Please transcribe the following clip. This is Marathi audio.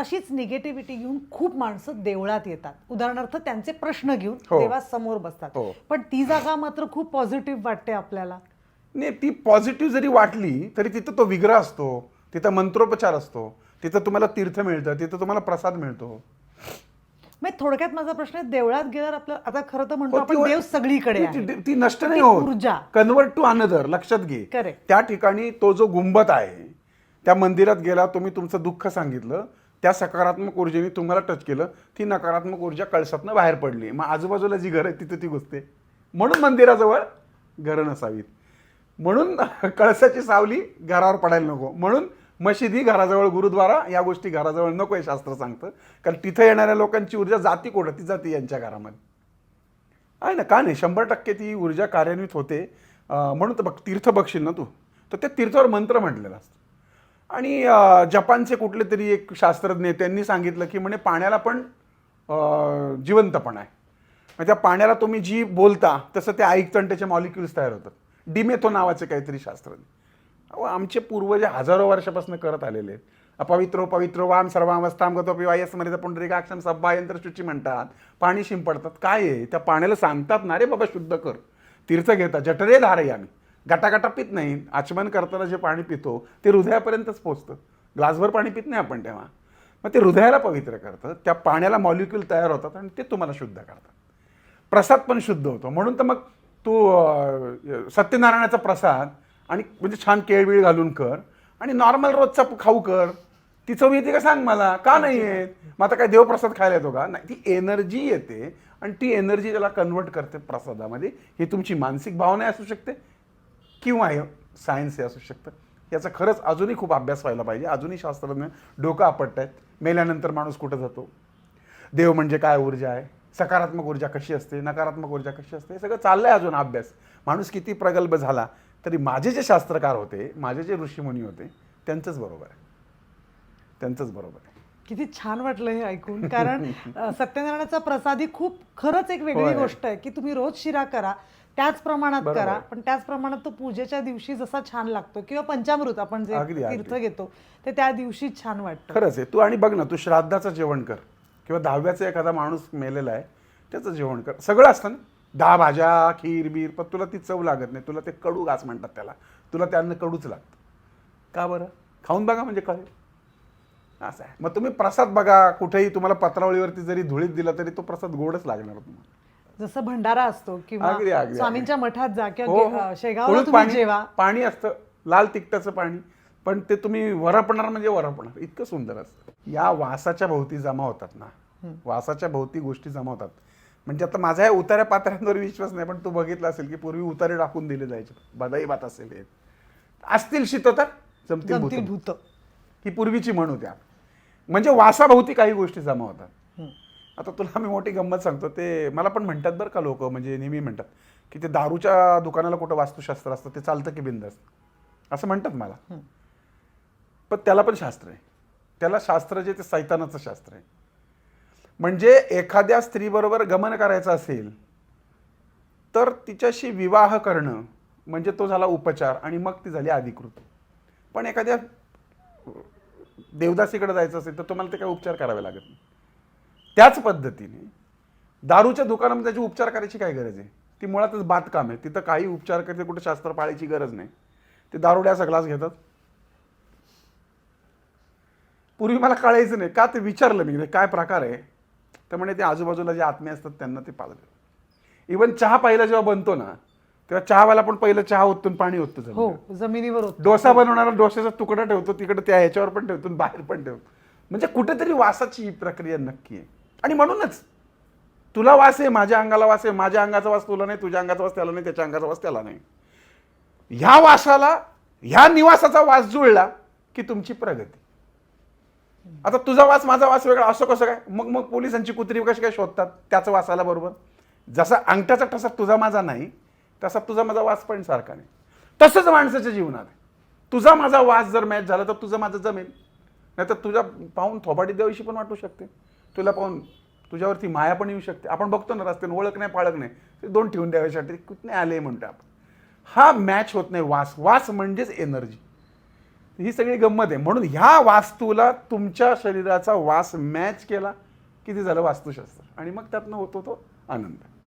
अशीच निगेटिव्हिटी घेऊन खूप माणसं देवळात येतात उदाहरणार्थ त्यांचे प्रश्न घेऊन हो. देवासमोर बसतात हो. पण ती जागा मात्र खूप पॉझिटिव्ह वाटते आपल्याला नाही ती पॉझिटिव्ह जरी वाटली तरी तिथं तो विग्रह असतो तिथं मंत्रोपचार असतो तिथं तुम्हाला तीर्थ मिळतं तिथं तुम्हाला प्रसाद मिळतो मग थोडक्यात माझा प्रश्न आहे देवळात गेल्यावर आपलं आता खरं तर म्हणतो हो, आपण देव सगळीकडे आहे ती- ती नष्ट नाही ती होत ऊर्जा. कन्वर्ट टू अनदर लक्षात घे Correct. त्या ठिकाणी तो जो गुंबद आहे त्या मंदिरात गेला तुम्ही तुमचं दुःख सांगितलं त्या सकारात्मक ऊर्जेने तुम्हाला टच केलं ती नकारात्मक ऊर्जा कळसातनं बाहेर पडली. मग आजूबाजूला जी घरं आहेत तिथं ती घुसते. म्हणून मंदिराजवळ घरं नसावीत. म्हणून कळसाची सावली घरावर पडायला नको. म्हणून मशिदी घराजवळ गुरुद्वारा या गोष्टी घराजवळ नको आहे शास्त्र सांगतं. कारण तिथं येणाऱ्या लोकांची ऊर्जा जाती कुठं? ती जाती यांच्या घरामध्ये. आहे ना? का नाही? शंभर टक्के ती ऊर्जा कार्यान्वित होते. म्हणून तर बघ तीर्थ बघशील ना तू? तर त्या तीर्थावर मंत्र म्हटलेला असतो. आणि जपानचे कुठले तरी एक शास्त्रज्ञ त्यांनी सांगितलं की म्हणे पाण्याला पण जिवंतपण जिवंतपणा आहे. म्हणजे त्या पाण्याला तुम्ही जी बोलता तसं ते ऐकतं आणि त्याचे मॉलिक्युल्स तयार होतात. डिमेथो नावाचे काहीतरी शास्त्रज्ञ. अहो आमचे पूर्वज हजारो वर्षापासून करत आलेले आहेत. अपवित्रो पवित्रो वाम सर्वावस्थाम गतो पिवायस मरित पुंडरिकाक्षम सब्बा शुची म्हणतात. पाणी शिंपडतात. काय आहे? त्या पाण्याला सांगतात ना रे बाबा शुद्ध कर. तीर्थ घेता जठरे धारे आम्ही गटागटा पित नाही. आचमन करताना जे पाणी पितो ते हृदयापर्यंतच पोचतं. ग्लासभर पाणी पित नाही आपण तेव्हा. मग ते हृदयाला पवित्र करतं त्या पाण्याला मॉलिक्यूल तयार होतात आणि ते तुम्हाला शुद्ध करतात. प्रसाद पण शुद्ध होतो. म्हणून तर मग तू सत्यनारायणाचा प्रसाद आणि म्हणजे छान केळबीळ घालून कर आणि नॉर्मल रोजचा खाऊ कर. ती चव येते का सांग मला? का नाही येत? मग आता काय देवप्रसाद खायला येतो का? नाही ती एनर्जी येते आणि ती एनर्जी त्याला कन्वर्ट करते प्रसादामध्ये. ही तुमची मानसिक भावना असू शकते किंवा हे सायन्स हे असू शकतं. याचा खरंच अजूनही खूप अभ्यास व्हायला पाहिजे. अजूनही शास्त्रज्ञ डोकं आपटत आहेत. मेल्यानंतर माणूस कुठं जातो? देव म्हणजे काय ऊर्जा आहे? सकारात्मक ऊर्जा कशी असते? नकारात्मक ऊर्जा कशी असते? हे सगळं चाललंय अजून अभ्यास. माणूस किती प्रगल्भ झाला तरी माझे जे शास्त्रकार होते माझे जे ऋषीमुनी होते त्यांचंच बरोबर आहे. त्यांचंच बरोबर आहे. किती छान वाटलं हे ऐकून. कारण सत्यनारायणाचा प्रसाद ही खूप खरंच एक वेगळी. गोष्ट आहे की तुम्ही रोज शिरा करा त्याच प्रमाणात बरोबर. करा पण त्याच प्रमाणात तो पूजेच्या दिवशी जसा छान लागतो किंवा पंचामृत आपण जे अगदी, अगदी. तीर्थ घेतो ते त्या दिवशी छान वाटतं. खरंच आहे. तू आणि बघ ना तू श्राद्धाचं जेवण कर किंवा दहाव्याचा एखादा माणूस मेलेला आहे त्याचं जेवण कर. सगळं असतं ना? दहा भाज्या खीर बीर पण तुला ती चव लागत नाही. तुला ते कडू घास म्हणतात त्याला. तुला त्यानं कडूच लागतं. का बरं? खाऊन बघा म्हणजे कळेल. असं आहे. मग तुम्ही प्रसाद बघा. कुठेही तुम्हाला पत्रावळीवरती जरी धुळीत दिला तरी तो प्रसाद गोडच लागणार तुम्हाला. जसं भंडारा असतो किंवा अगदी, स्वामींच्या मठात जा हो, किंवा हो. शेगावला तुम्ही पाणी जेवा. पाणी असतं लाल तिखटाचं पाणी. पण ते तुम्ही वरपणार म्हणजे वरपणार इतकं सुंदर असतं. या वासाच्या भोवती जमा होतात ना. वासाच्या भोवती गोष्टी जमा होतात. म्हणजे आता माझा या उतार्या पात्रांवर विश्वास नाही पण तू बघितलं असेल की पूर्वी उतारे टाकून दिले जायचे. बदाई भात असेल हे. असतील शीत तर जमतील जमतील भूत. भूत. ही पूर्वीची म्हण होती आपली. म्हणजे वासाभोवती काही गोष्टी जमा होतात. आता तुला मी मोठी गंमत सांगतो ते मला पण म्हणतात बरं का लोक म्हणजे नेहमी म्हणतात की ते दारूच्या दुकानाला कुठं वास्तुशास्त्र असतं ते चालतं की बिंद असतं असं म्हणतात मला. पण त्याला पण शास्त्र आहे. त्याला शास्त्र जे ते सैतानाचं शास्त्र आहे. म्हणजे एखाद्या स्त्रीबरोबर गमन करायचं असेल तर तिच्याशी विवाह करणं म्हणजे तो झाला उपचार आणि मग ती झाली अधिकृत. पण एखाद्या देवदासीकडे जायचं असेल तर तुम्हाला ते काही उपचार करावे लागत नाही. त्याच पद्धतीने दारूच्या दुकानामध्ये त्याची उपचार करायची काय गरज आहे? ती मुळातच बातकाम आहे. तिथं काही उपचार करते कुठे शास्त्र पाळायची गरज नाही. ते दारुड्याचा ग्लास घेतात. पूर्वी मला कळायचं नाही. का ते विचारलं मी? काय प्रकार आहे? तर म्हणे ते आजूबाजूला जे आत्मे असतात त्यांना ते पाजलं इवन चहा पहिला जेव्हा बनतो ना तेव्हा चहावाला पण पहिलं चहा ओतून पाणी ओततो. हो जमिनीवर डोसा बनवणारा डोश्याचा तुकडा ठेवतो तिकडे त्या ह्याच्यावर पण ठेवतो बाहेर पण ठेवतो. म्हणजे कुठेतरी वासाची ही प्रक्रिया नक्की आहे. आणि म्हणूनच तुला वास आहे माझ्या अंगाला वास आहे माझ्या अंगाचा वास तुला नाही तुझ्या अंगाचा वास त्याला नाही त्याच्या अंगाचा वास त्याला नाही. ह्या वासाला ह्या निवासाचा वास जुळला की तुमची प्रगती. आता तुझा वास माझा वास वेगळा असं कसं काय? मग मग पोलिसांची कुत्री कशी काय शोधतात? त्याचं वासाला बरोबर. जसा अंगठ्याचा ठसा तुझा माझा नाही तसा तुझा माझा वास पण सारखा नाही. तसंच माणसाच्या जीवनात आहे. तुझा माझा वास जर मॅच झाला तर तुझं माझं जमेल. नाही तर तुझा पाहून थोबाडी देवीशी पण वाटू शकते. तुला पाहून तुझ्यावरती माया पण येऊ शकते. आपण बघतो ना रस्त्याने ओळख नाही पाळख नाही ते दोन ठेवून द्याव्यासाठी कुठने आले म्हणतो आपण. हा मॅच होत नाही वास. वास म्हणजेच एनर्जी ही सगळी गंमत आहे. म्हणून ह्या वास्तूला तुमच्या शरीराचा वास मॅच केला किती झालं? वास्तुशास्त्र. आणि मग त्यातनं होतो तो आनंद.